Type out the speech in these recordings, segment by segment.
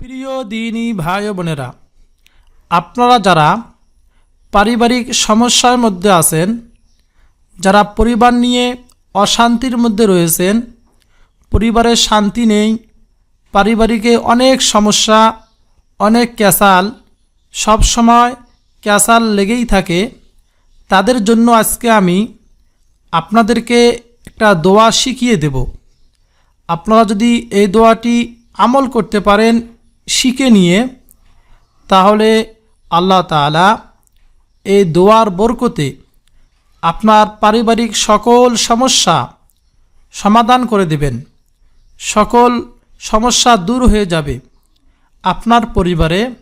প্রিয় দিনী ভাই বোনেরা, আপনারা যারা পারিবারিক সমস্যার মধ্যে আছেন, যারা পরিবার নিয়ে অশান্তির মধ্যে রয়েছেন পরিবারের শান্তি নেই, পারিবারিকে অনেক সমস্যা, অনেক ক্যাসাল, সব সময় ক্যাসাল লেগেই থাকে, তাদের জন্য আজকে আমি আপনাদেরকে একটা দোয়া শিখিয়ে দেব। আপনারা যদি এই দোয়াটি আমল করতে পারেন শিখে নিয়ে তাহলে আল্লাহ তাআলা এই দোয়ার বরকতে আপনার পারিবারিক সকল সমস্যা সমাধান করে দেবেন। সকল সমস্যা দূর হয়ে যাবে। আপনার পরিবারে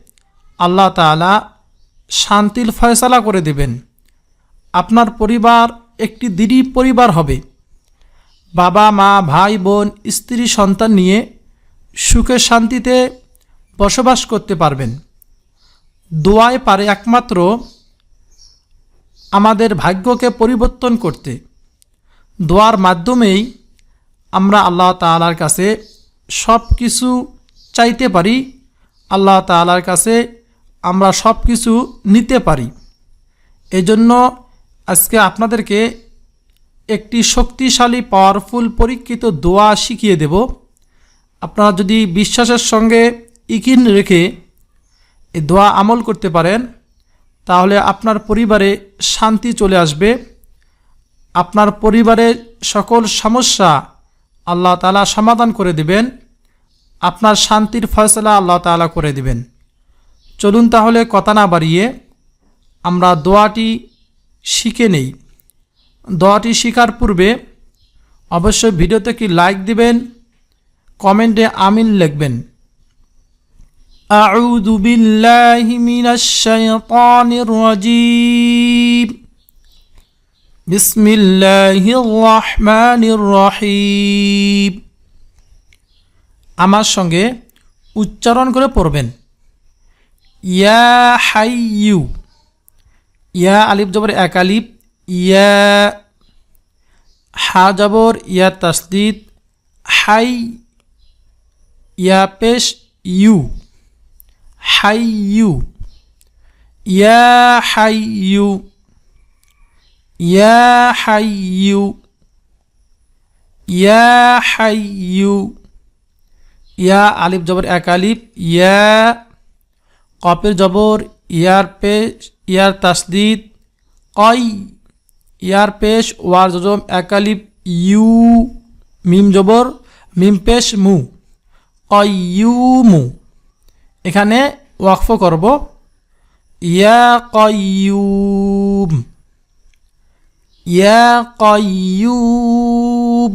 আল্লাহ তাআলা শান্তির ফয়সালা করে দেবেন। আপনার পরিবার একটি দিনী পরিবার হবে। বাবা, মা, ভাই, বোন, স্ত্রী, সন্তান নিয়ে সুখে শান্তিতে বসবাস করতে পারবেন। দোয়ায় পারে একমাত্র আমাদের ভাগ্যকে পরিবর্তন করতে। দোয়ার মাধ্যমেই আমরা আল্লাহ তাআলার কাছে সব কিছু চাইতে পারি। আল্লাহ তাআলার কাছে আমরা সব কিছু নিতে পারি। এজন্য আজকে আপনাদেরকে একটি শক্তিশালী পাওয়ারফুল পরীক্ষিত দোয়া শিখিয়ে দেব। আপনারা যদি বিশ্বাসের সঙ্গে ইকিন রেখে এই দোয়া আমল করতে পারেন, তাহলে আপনার পরিবারে শান্তি চলে আসবে। আপনার পরিবারের সকল সমস্যা আল্লাহ তালা সমাধান করে দিবেন। আপনার শান্তির ফয়সলা আল্লাহ তালা করে দিবেন। চলুন তাহলে কথা না বাড়িয়ে আমরা দোয়াটি শিখে নেই। দোয়াটি শিকার পূর্বে অবশ্যই ভিডিওতে কি লাইক দিবেন, কমেন্টে আমিন লিখবেন। أعوذ بالله من الشيطان الرجيم بسم الله الرحمن الرحيم আমার সঙ্গে উচ্চারণ করে পড়বেন ইয়া হাইয়ু ইয়া আলিফ জবর এক আলিফ ইয়া হা জবর ইয়া তসদিদ হাই ইয়া পেশ ইউ হাইয়ু। ইয়া হাইয়ু। ইয়া হাইয়ু। ইয়া হাইয়ু। ইয়া আলিফ জবর এক আলিফ। ইয়া কপের জবর ইয়ার পেশ ইয়ার তাসদিদ। কই। ইয়ার পেশ ওয়ার জজম এক একালিপ ইউ মিম জবর। মিম পেশ মু। কয়ুমু এখানে ওয়াকফ করব। ইয়া কয়ুম ইয়া কয়ুম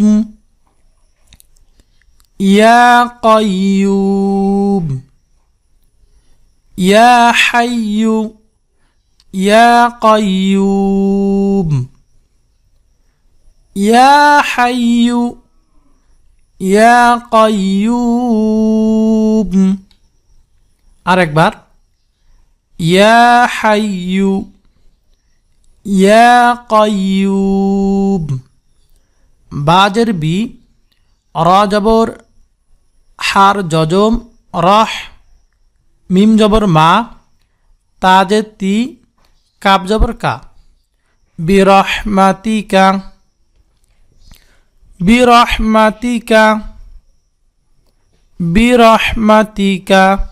ইয়া কয়ুম ইয়া হাইয়ু। ইয়া কয়ুম ইয়া হাইয়ু। ইয়া কয়ুম আরেকবার। ইয়া হাইয়ু, ইয়া কয়ুম বাজের বি রজবর হার জজম, রহ। মিম জবর মা, তাজে তি, কাব জবর কা। বিরহমাতিকা বিরহমাতিকা বিরহমাতিকা।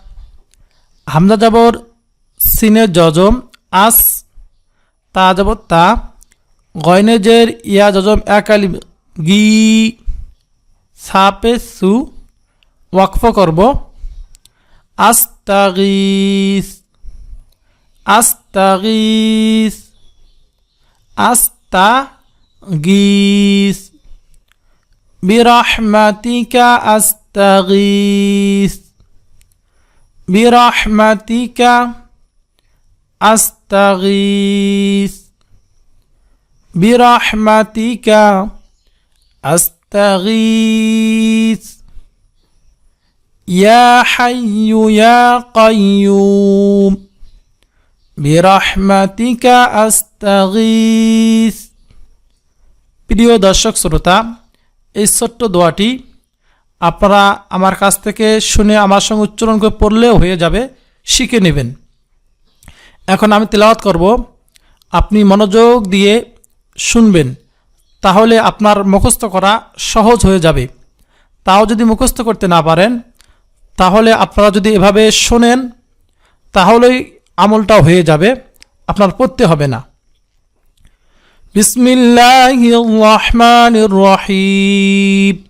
হামজা জবর সিনে জজম, আস তা জবর তা, গয়নেজের ইয়া জজম একালি গি সাপে সু ওয়াকফ করব। আস্তাগিস আস্তাগিস আস্তাগিস, বিরহমাতিকা আস্তাগিস। বিরহমাতিকা আস্তাগিস বিরহমাতিকা আস্তাগিস ইয়া হাইয়ু ইয়া কাইয়ুম বিরহমাতিকা আস্তাগিস প্রিয় দর্শক, শ্রোতা, এই ছোট্ট দোয়াটি আপনারা আমার কাছ থেকে শুনে আমার সঙ্গে উচ্চারণ করে পড়লেও হয়ে যাবে, শিখে নেবেন। এখন আমি তেলাওয়াত করব। আপনি মনোযোগ দিয়ে শুনবেন, তাহলে আপনার মুখস্থ করা সহজ হয়ে যাবে। তাও যদি মুখস্থ করতে না পারেন, তাহলে আপনারা যদি এভাবে শোনেন, তাহলেই আমলটা হয়ে যাবে, আপনার পড়তে হবে না। বিসমিল্লাহ রহিম।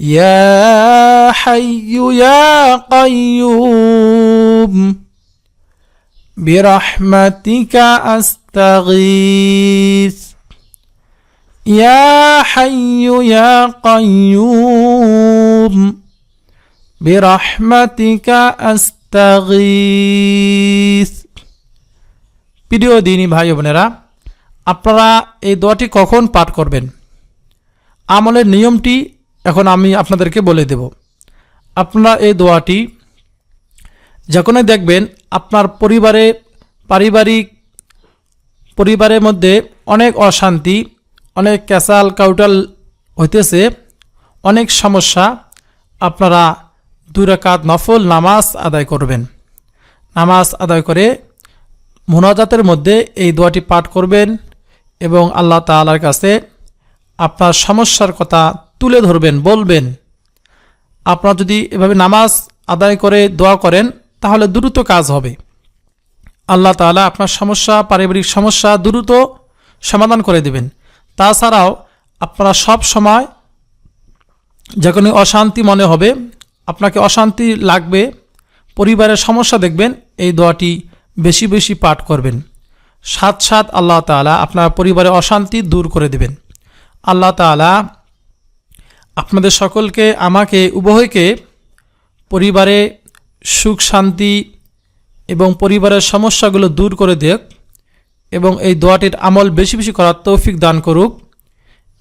يا حي يا قيوم برحمتك أستغيث يا حي يا قيوم برحمتك أستغيث প্রিয় দিনী ভাই বোনেরা আপনারা এই দোয়াটি কখন পাঠ করবেন আমলের নিয়মটি এখন আমি আপনাদেরকে বলে দেব। আপনারা এই দোয়াটি যখনই দেখবেন আপনার পরিবারে পারিবারিক পরিবারের মধ্যে অনেক অশান্তি, অনেক ক্যাসাল কাউটাল হইতেছে, অনেক সমস্যা, আপনারা দুই রাকাত নফল নামাজ আদায় করবেন। নামাজ আদায় করে মোনাজাতের মধ্যে এই দোয়াটি পাঠ করবেন এবং আল্লাহ তালার কাছে আপনার সমস্যার কথা তুলে ধরবেন, বলবেন। আপনারা যদি এভাবে নামাজ আদায় করে দোয়া করেন, তাহলে দ্রুত কাজ হবে। আল্লাহ তাআলা আপনার সমস্যা, পারিবারিক সমস্যা দ্রুত সমাধান করে দেবেন। তাছাড়াও আপনারা সব সময় যখনই অশান্তি মনে হবে, আপনাকে অশান্তি লাগবে, পরিবারের সমস্যা দেখবেন, এই দোয়াটি বেশি বেশি পাঠ করবেন। সাত সাত আল্লাহ তাআলা আপনার পরিবারে অশান্তি দূর করে দেবেন। আল্লাহ তাআলা আপনাদের সকলকে, আমাকে, উভয়কে পরিবারে সুখ, শান্তি এবং পরিবারের সমস্যাগুলো দূর করে দেখ এবং এই দোয়াটির আমল বেশি বেশি করার তৌফিক দান করুক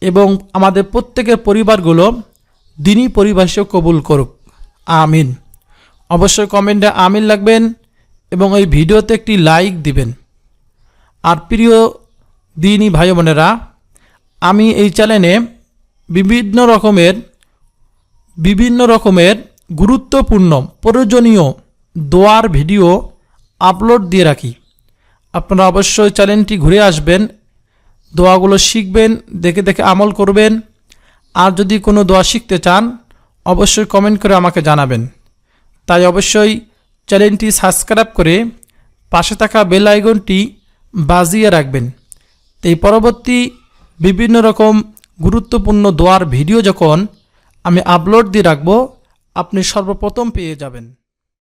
এবং আমাদের প্রত্যেকের পরিবারগুলো দিনই পরিবার কবুল করুক। আমিন। অবশ্যই কমেন্টে আমিন লাগবেন এবং এই ভিডিওতে একটি লাইক দিবেন। আর প্রিয় দিনই ভাই বোনেরা আমি এই চ্যানেলে বিভিন্ন রকমের বিভিন্ন রকমের গুরুত্বপূর্ণ, প্রয়োজনীয় দোয়ার ভিডিও আপলোড দিয়ে রাখি। আপনারা অবশ্যই চ্যানেলটি ঘুরে আসবেন, দোয়াগুলো শিখবেন, দেখে দেখে আমল করবেন। আর যদি কোনো দোয়া শিখতে চান, অবশ্যই কমেন্ট করে আমাকে জানাবেন। তাই অবশ্যই চ্যানেলটি সাবস্ক্রাইব করে পাশে থাকা বেল আইকনটি বাজিয়ে রাখবেন। তো এই পরবর্তী বিভিন্ন রকম গুরুত্বপূর্ণ দোয়ার ভিডিও যখন আমি আপলোড দিয়ে রাখব আপনি সর্বপ্রথম পেয়ে যাবেন।